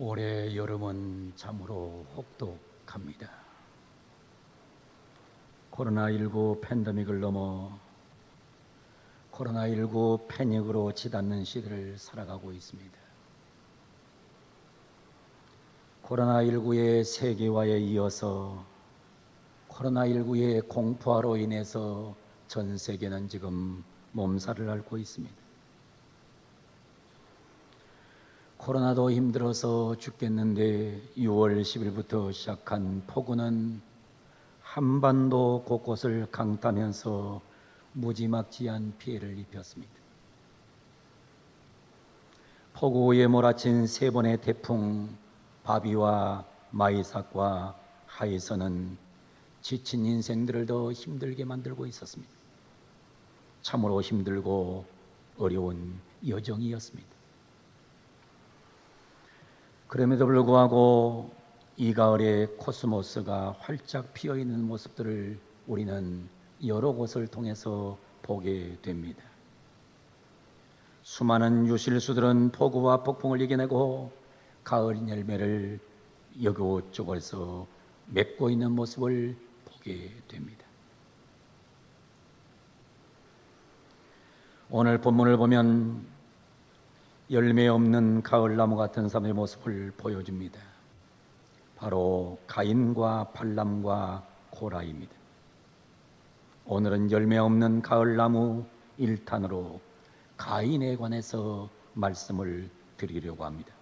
올해 여름은 참으로 혹독합니다. 코로나19 팬데믹을 넘어 코로나19 패닉으로 치닫는 시대를 살아가고 있습니다. 코로나19의 세계화에 이어서 코로나19의 공포화로 인해서 전 세계는 지금 몸살을 앓고 있습니다. 코로나도 힘들어서 죽겠는데 6월 10일부터 시작한 폭우는 한반도 곳곳을 강타하면서 무지막지한 피해를 입혔습니다. 폭우에 몰아친 세 번의 태풍 바비와 마이삭과 하이선은 지친 인생들을 더 힘들게 만들고 있었습니다. 참으로 힘들고 어려운 여정이었습니다. 그럼에도 불구하고 이 가을에 코스모스가 활짝 피어 있는 모습들을 우리는 여러 곳을 통해서 보게 됩니다. 수많은 유실수들은 폭우와 폭풍을 이겨내고 가을 열매를 여기저곳에서 맺고 있는 모습을 보게 됩니다. 오늘 본문을 보면 열매 없는 가을나무 같은 사람의 모습을 보여줍니다. 바로 가인과 발람과 고라입니다. 오늘은 열매 없는 가을나무 1탄으로 가인에 관해서 말씀을 드리려고 합니다.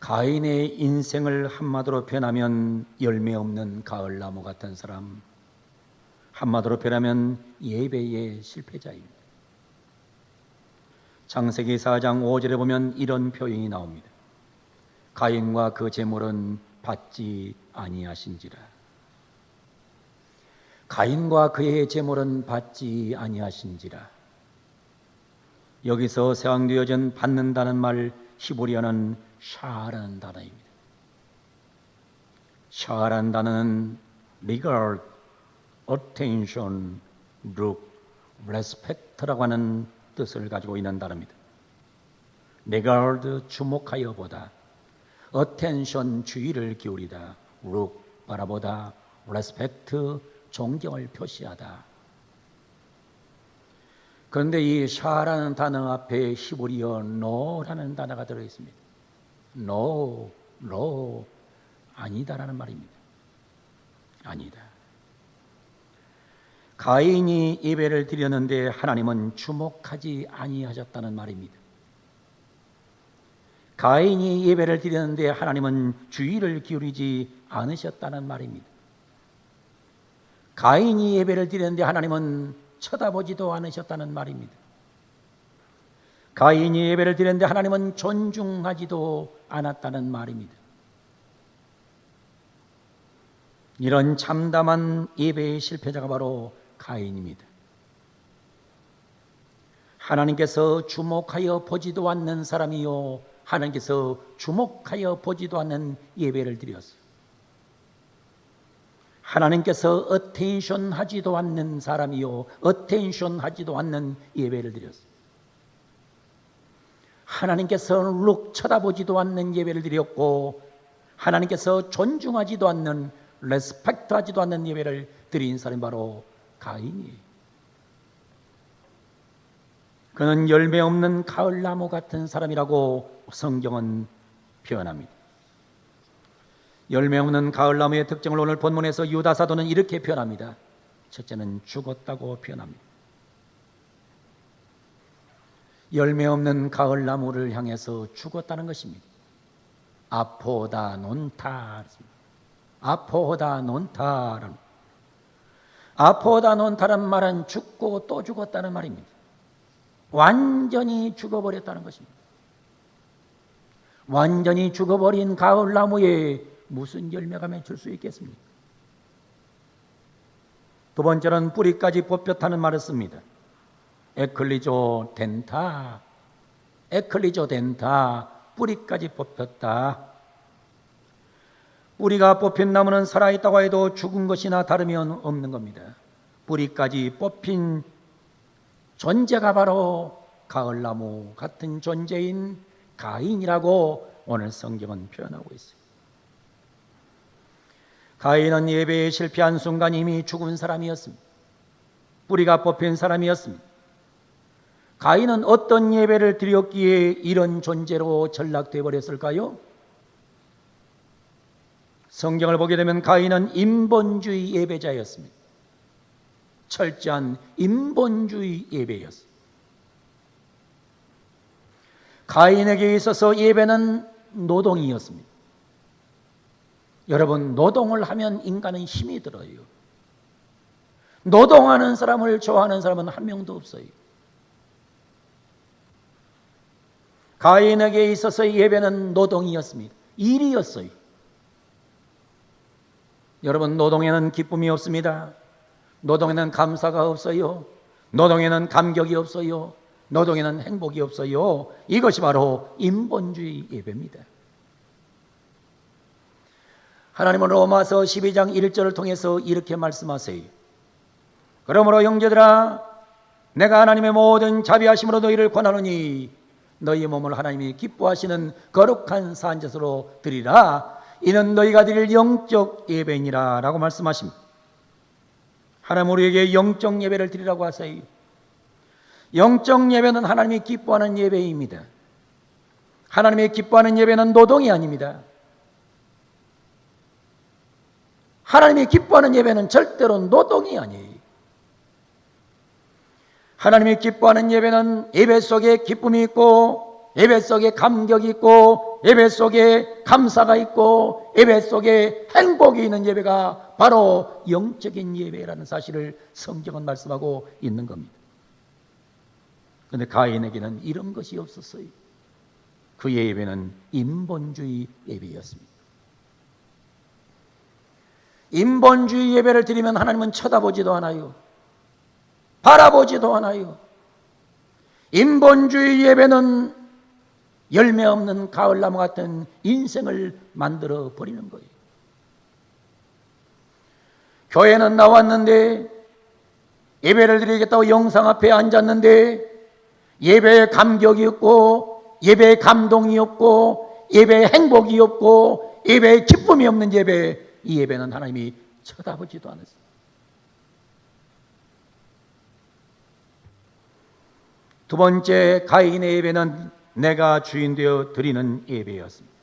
가인의 인생을 한마디로 표현하면 열매 없는 가을나무 같은 사람, 한마디로 표현하면 예배의 실패자입니다. 창세기 4장 5절에 보면 이런 표현이 나옵니다. 가인과 그 제물은 받지 아니하신지라. 가인과 그의 제물은 받지 아니하신지라. 여기서 세왕되어진 받는다는 말 히브리어는 샤라는 단어입니다. 샤라는 단어는 regard, attention, look, respect라고 하는 뜻을 가지고 있는 단어입니다. regard 주목하여 보다, attention 주의를 기울이다, look 바라보다, respect 존경을 표시하다. 그런데 이 샤라는 단어 앞에 히브리어 no라는 단어가 들어 있습니다. no, no 아니다라는 말입니다. 아니다. 가인이 예배를 드렸는데 하나님은 주목하지 아니하셨다는 말입니다. 가인이 예배를 드렸는데 하나님은 주의를 기울이지 않으셨다는 말입니다. 가인이 예배를 드렸는데 하나님은 쳐다보지도 않으셨다는 말입니다. 가인이 예배를 드렸는데 하나님은 존중하지도 않았다는 말입니다. 이런 참담한 예배의 실패자가 바로 가인입니다. 하나님께서 주목하여 보지도 않는 사람이요. 하나님께서 주목하여 보지도 않는 예배를 드렸어요. 하나님께서 어텐션 하지도 않는 사람이요. 어텐션 하지도 않는 예배를 드렸어요. 하나님께서 룩 쳐다보지도 않는 예배를 드렸고 하나님께서 존중하지도 않는 레스펙트 하지도 않는 예배를 드린 사람이 바로 가인이에요. 그는 열매 없는 가을나무 같은 사람이라고 성경은 표현합니다. 열매 없는 가을나무의 특징을 오늘 본문에서 유다 사도는 이렇게 표현합니다. 첫째는 죽었다고 표현합니다. 열매 없는 가을나무를 향해서 죽었다는 것입니다. 아포다 논타. 아포다 논타라는 아포다 논타란 말은 죽고 또 죽었다는 말입니다. 완전히 죽어버렸다는 것입니다. 완전히 죽어버린 가을나무에 무슨 열매가 맺힐 수 있겠습니까? 두 번째는 뿌리까지 뽑혔다는 말을 씁니다. 에클리조 덴타, 에클리조 덴타, 뿌리까지 뽑혔다. 뿌리가 뽑힌 나무는 살아있다고 해도 죽은 것이나 다름이 없는 겁니다. 뿌리까지 뽑힌 존재가 바로 가을나무 같은 존재인 가인이라고 오늘 성경은 표현하고 있어요. 가인은 예배에 실패한 순간 이미 죽은 사람이었습니다. 뿌리가 뽑힌 사람이었습니다. 가인은 어떤 예배를 드렸기에 이런 존재로 전락돼 버렸을까요? 성경을 보게 되면 가인은 인본주의 예배자였습니다. 철저한 인본주의 예배였습니다. 가인에게 있어서 예배는 노동이었습니다. 여러분, 노동을 하면 인간은 힘이 들어요. 노동하는 사람을 좋아하는 사람은 한 명도 없어요. 가인에게 있어서 예배는 노동이었습니다. 일이었어요. 여러분, 노동에는 기쁨이 없습니다. 노동에는 감사가 없어요. 노동에는 감격이 없어요. 노동에는 행복이 없어요. 이것이 바로 인본주의 예배입니다. 하나님은 로마서 12장 1절을 통해서 이렇게 말씀하세요. 그러므로 형제들아 내가 하나님의 모든 자비하심으로 너희를 권하노니 너희 몸을 하나님이 기뻐하시는 거룩한 산재소로 드리라 이는 너희가 드릴 영적 예배니라 라고 말씀하십니다. 하나님 우리에게 영적 예배를 드리라고 하세요. 영적 예배는 하나님이 기뻐하는 예배입니다. 하나님이 기뻐하는 예배는 노동이 아닙니다. 하나님이 기뻐하는 예배는 절대로 노동이 아니에요. 하나님이 기뻐하는 예배는 예배 속에 기쁨이 있고 예배 속에 감격이 있고 예배 속에 감사가 있고 예배 속에 행복이 있는 예배가 바로 영적인 예배라는 사실을 성경은 말씀하고 있는 겁니다. 그런데 가인에게는 이런 것이 없었어요. 그의 예배는 인본주의 예배였습니다. 인본주의 예배를 드리면 하나님은 쳐다보지도 않아요. 바라보지도 않아요. 인본주의 예배는 열매 없는 가을나무 같은 인생을 만들어 버리는 거예요. 교회는 나왔는데 예배를 드리겠다고 영상 앞에 앉았는데 예배에 감격이 없고 예배에 감동이 없고 예배에 행복이 없고 예배에 기쁨이 없는 예배 이 예배는 하나님이 쳐다보지도 않았어요. 두 번째 가인의 예배는 내가 주인 되어 드리는 예배였습니다.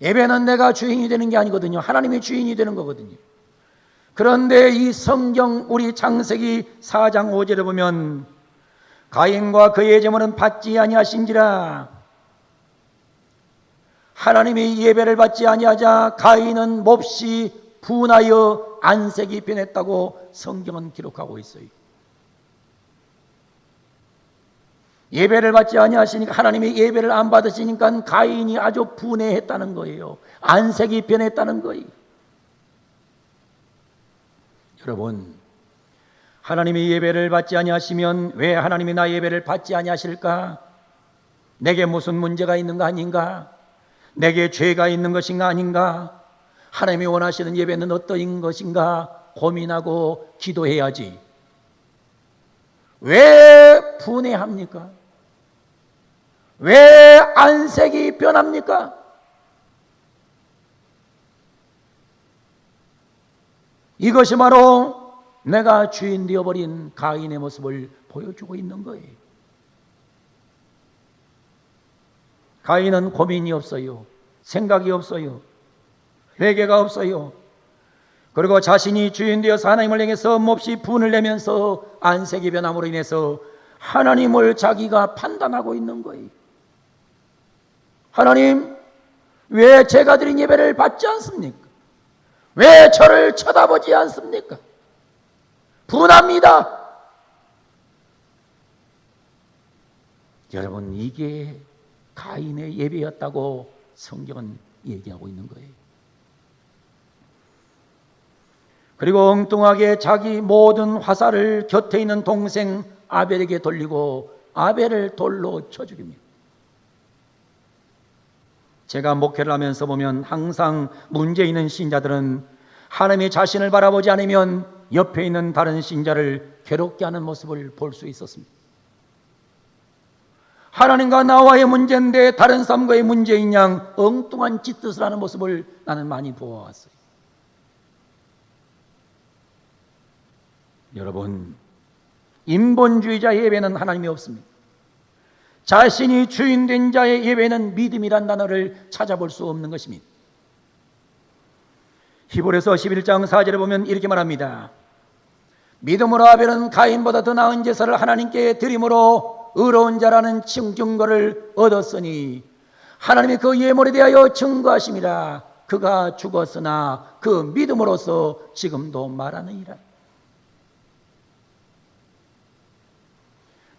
예배는 내가 주인이 되는 게 아니거든요. 하나님이 주인이 되는 거거든요. 그런데 이 성경 우리 창세기 4장 5절에 보면 가인과 그의 제물은 받지 아니하신지라 하나님이 예배를 받지 아니하자 가인은 몹시 분하여 안색이 변했다고 성경은 기록하고 있어요. 예배를 받지 아니하시니까 하나님이 예배를 안 받으시니까 가인이 아주 분해했다는 거예요. 안색이 변했다는 거예요. 여러분, 하나님이 예배를 받지 아니하시면 왜 하나님이 나 예배를 받지 아니하실까? 내게 무슨 문제가 있는 거 아닌가? 내게 죄가 있는 것인가 아닌가? 하나님이 원하시는 예배는 어떠인 것인가? 고민하고 기도해야지. 왜 분해합니까? 왜 안색이 변합니까? 이것이 바로 내가 주인 되어버린 가인의 모습을 보여주고 있는 거예요. 가인은 고민이 없어요. 생각이 없어요. 회개가 없어요. 그리고 자신이 주인 되어서 하나님을 향해서 몹시 분을 내면서 안색이 변함으로 인해서 하나님을 자기가 판단하고 있는 거예요. 하나님, 왜 제가 드린 예배를 받지 않습니까? 왜 저를 쳐다보지 않습니까? 분합니다. 여러분, 이게 가인의 예배였다고 성경은 얘기하고 있는 거예요. 그리고 엉뚱하게 자기 모든 화살을 곁에 있는 동생 아벨에게 돌리고 아벨을 돌로 쳐 죽입니다. 제가 목회를 하면서 보면 항상 문제 있는 신자들은 하나님이 자신을 바라보지 않으면 옆에 있는 다른 신자를 괴롭게 하는 모습을 볼 수 있었습니다. 하나님과 나와의 문제인데 다른 사람과의 문제인 양 엉뚱한 짓뜻을 하는 모습을 나는 많이 보아왔어요. 여러분, 인본주의자 예배는 하나님이 없습니다. 자신이 주인된 자의 예배는 믿음이란 단어를 찾아볼 수 없는 것입니다. 히브리서 11장 4절에 보면 이렇게 말합니다. 믿음으로 아벨은 가인보다 더 나은 제사를 하나님께 드림으로 의로운 자라는 증거를 얻었으니 하나님이 그 예물에 대하여 증거하심이라 그가 죽었으나 그 믿음으로서 지금도 말하느니라.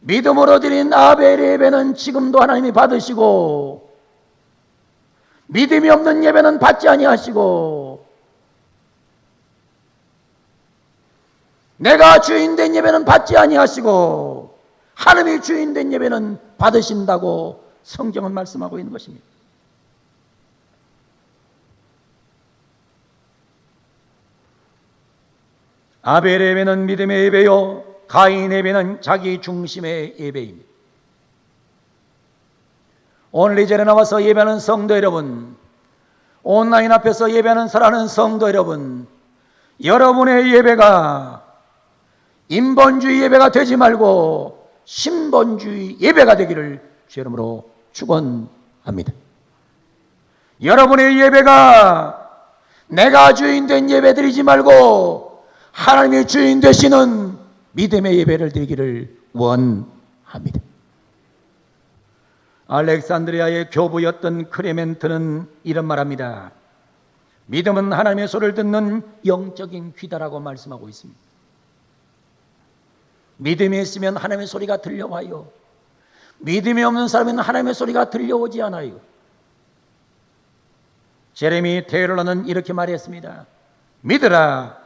믿음으로 드린 아벨의 예배는 지금도 하나님이 받으시고 믿음이 없는 예배는 받지 아니하시고 내가 주인된 예배는 받지 아니하시고 하나님이 주인된 예배는 받으신다고 성경은 말씀하고 있는 것입니다. 아벨의 예배는 믿음의 예배요 가인의 예배는 자기 중심의 예배입니다. 오늘 이 자리에 나와서 예배하는 성도 여러분, 온라인 앞에서 예배하는 사랑하는 성도 여러분, 여러분의 예배가 인본주의 예배가 되지 말고 신본주의 예배가 되기를 주 이름으로 축원합니다. 여러분의 예배가 내가 주인 된 예배 드리지 말고 하나님이 주인 되시는 믿음의 예배를 드리기를 원합니다. 알렉산드리아의 교부였던 크레멘트는 이런 말합니다. 믿음은 하나님의 소리를 듣는 영적인 귀다라고 말씀하고 있습니다. 믿음이 있으면 하나님의 소리가 들려와요. 믿음이 없는 사람은 하나님의 소리가 들려오지 않아요. 제레미 테일러는 이렇게 말했습니다. 믿으라.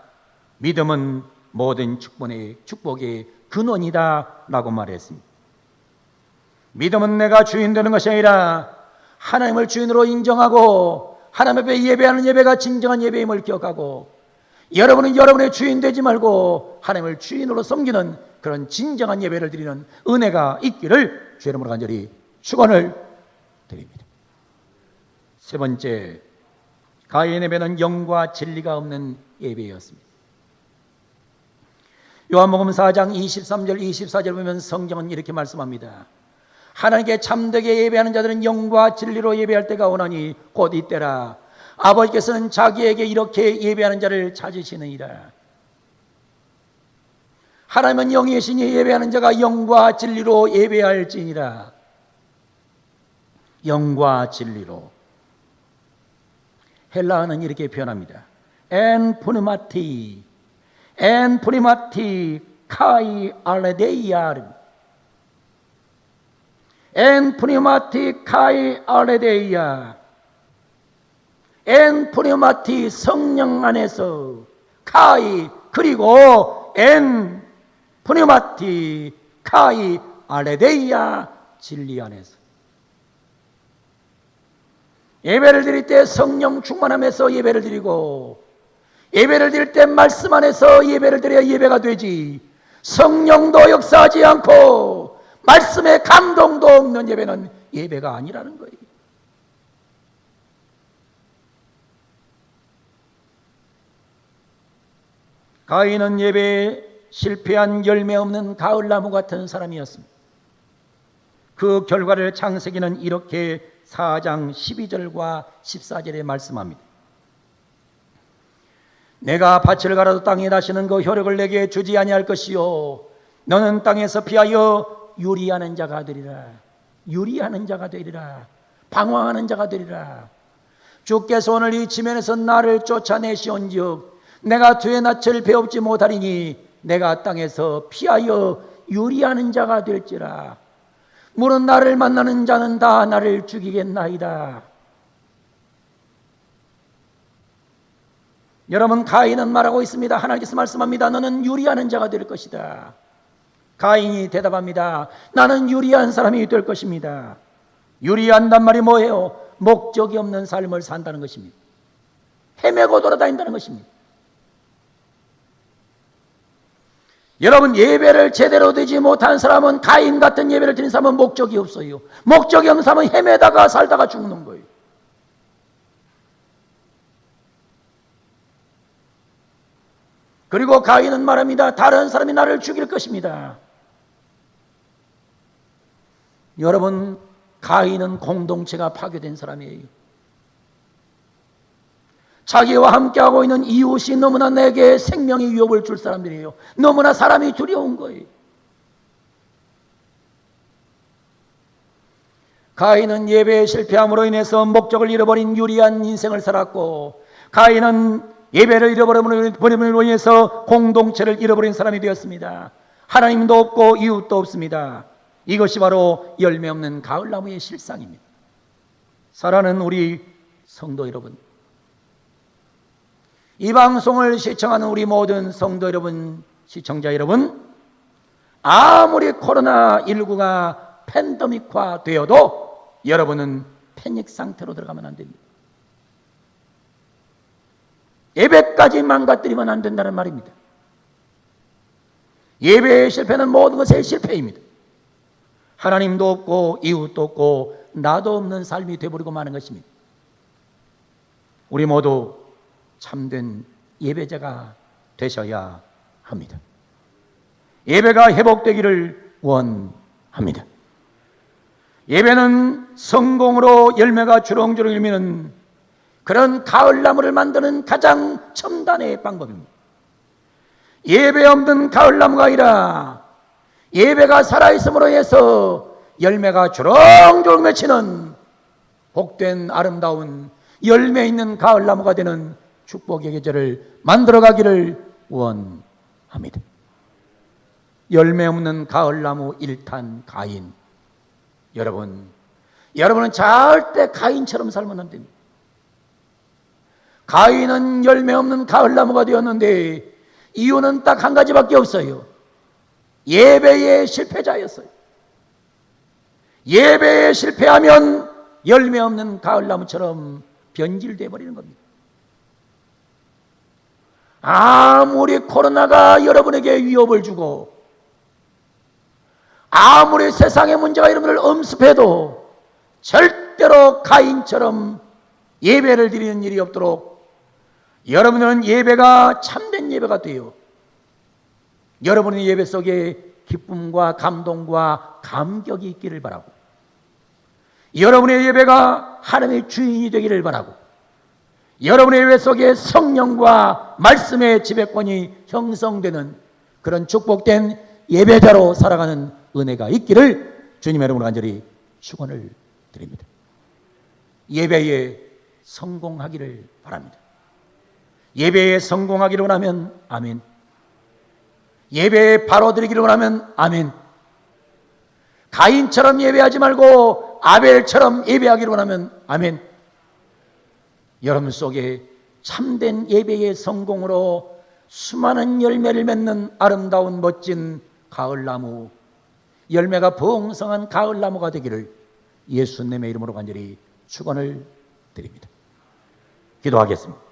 믿음은 모든 축복의 축복의 근원이다 라고 말했습니다. 믿음은 내가 주인 되는 것이 아니라 하나님을 주인으로 인정하고 하나님 앞에 예배하는 예배가 진정한 예배임을 기억하고 여러분은 여러분의 주인 되지 말고 하나님을 주인으로 섬기는 그런 진정한 예배를 드리는 은혜가 있기를 주 이름으로 간절히 축원을 드립니다. 세 번째 가인 예배는 영과 진리가 없는 예배였습니다. 요한복음 4장 23절 24절 보면 성경은 이렇게 말씀합니다. 하나님께 참되게 예배하는 자들은 영과 진리로 예배할 때가 오나니 곧 이때라. 아버지께서는 자기에게 이렇게 예배하는 자를 찾으시느니라. 하나님은 영이시니 예배하는 자가 영과 진리로 예배할지니라. 영과 진리로. 헬라어는 이렇게 표현합니다. 엔 푸르마티, 엔 푸르마티 카이 알레데이아르. 엔 푸르마티 카이 알레데이아. 엔 푸르마티 성령 안에서 카이 그리고 엔 푸르마티 카이 알레데이아 진리 안에서 예배를 드릴 때 성령 충만함에서 예배를 드리고 예배를 드릴 때 말씀 안에서 예배를 드려야 예배가 되지 성령도 역사하지 않고 말씀에 감동도 없는 예배는 예배가 아니라는 거예요. 가인은 예배에 실패한 열매 없는 가을나무 같은 사람이었습니다. 그 결과를 창세기는 이렇게 4장 12절과 14절에 말씀합니다. 내가 밭을 갈아도 땅에 다시는 그 효력을 내게 주지 아니할 것이요. 너는 땅에서 피하여 유리하는 자가 되리라. 유리하는 자가 되리라. 방황하는 자가 되리라. 주께서 오늘 이 지면에서 나를 쫓아내시온즉 내가 뒤의 낯을 배웁지 못하리니 내가 땅에서 피하여 유리하는 자가 될지라. 물은 나를 만나는 자는 다 나를 죽이겠나이다 여러분 가인은 말하고 있습니다. 하나님께서 말씀합니다. 너는 유리하는 자가 될 것이다. 가인이 대답합니다. 나는 유리한 사람이 될 것입니다. 유리한단 말이 뭐예요? 목적이 없는 삶을 산다는 것입니다. 헤매고 돌아다닌다는 것입니다. 여러분 예배를 제대로 드리지 못한 사람은 가인 같은 예배를 드린 사람은 목적이 없어요. 목적이 없는 사람은 헤매다가 살다가 죽는 거예요. 그리고 가인은 말합니다. 다른 사람이 나를 죽일 것입니다. 여러분, 가인은 공동체가 파괴된 사람이에요. 자기와 함께하고 있는 이웃이 너무나 내게 생명의 위협을 줄 사람들이에요. 너무나 사람이 두려운 거예요. 가인은 예배에 실패함으로 인해서 목적을 잃어버린 유리한 인생을 살았고, 가인은 예배를 잃어버림으로 인해서 공동체를 잃어버린 사람이 되었습니다. 하나님도 없고 이웃도 없습니다. 이것이 바로 열매 없는 가을나무의 실상입니다. 사랑하는 우리 성도 여러분, 이 방송을 시청하는 우리 모든 성도 여러분, 시청자 여러분, 아무리 코로나19가 팬데믹화 되어도 여러분은 패닉 상태로 들어가면 안 됩니다. 예배까지 망가뜨리면 안 된다는 말입니다. 예배의 실패는 모든 것의 실패입니다. 하나님도 없고 이웃도 없고 나도 없는 삶이 되버리고 마는 것입니다. 우리 모두 참된 예배자가 되셔야 합니다. 예배가 회복되기를 원합니다. 예배는 성공으로 열매가 주렁주렁 일미는 그런 가을나무를 만드는 가장 첨단의 방법입니다. 예배 없는 가을나무가 아니라 예배가 살아있음으로 해서 열매가 주렁주렁 맺히는 복된 아름다운 열매 있는 가을나무가 되는 축복의 계절을 만들어가기를 원합니다. 열매 없는 가을나무 일탄 가인. 여러분, 여러분은 절대 가인처럼 살면 안 됩니다. 가인은 열매 없는 가을나무가 되었는데 이유는 딱 한 가지밖에 없어요. 예배의 실패자였어요. 예배에 실패하면 열매 없는 가을나무처럼 변질돼 버리는 겁니다. 아무리 코로나가 여러분에게 위협을 주고 아무리 세상의 문제가 여러분을 엄습해도 절대로 가인처럼 예배를 드리는 일이 없도록 여러분은 예배가 참된 예배가 돼요. 여러분의 예배 속에 기쁨과 감동과 감격이 있기를 바라고 여러분의 예배가 하나님의 주인이 되기를 바라고 여러분의 예배 속에 성령과 말씀의 지배권이 형성되는 그런 축복된 예배자로 살아가는 은혜가 있기를 주님의 이름으로 간절히 축원을 드립니다. 예배에 성공하기를 바랍니다. 예배에 성공하기를 원하면 아멘. 예배에 바로 드리기를 원하면 아멘. 가인처럼 예배하지 말고 아벨처럼 예배하기를 원하면 아멘. 여러분 속에 참된 예배의 성공으로 수많은 열매를 맺는 아름다운 멋진 가을나무, 열매가 풍성한 가을나무가 되기를 예수님의 이름으로 간절히 축원을 드립니다. 기도하겠습니다.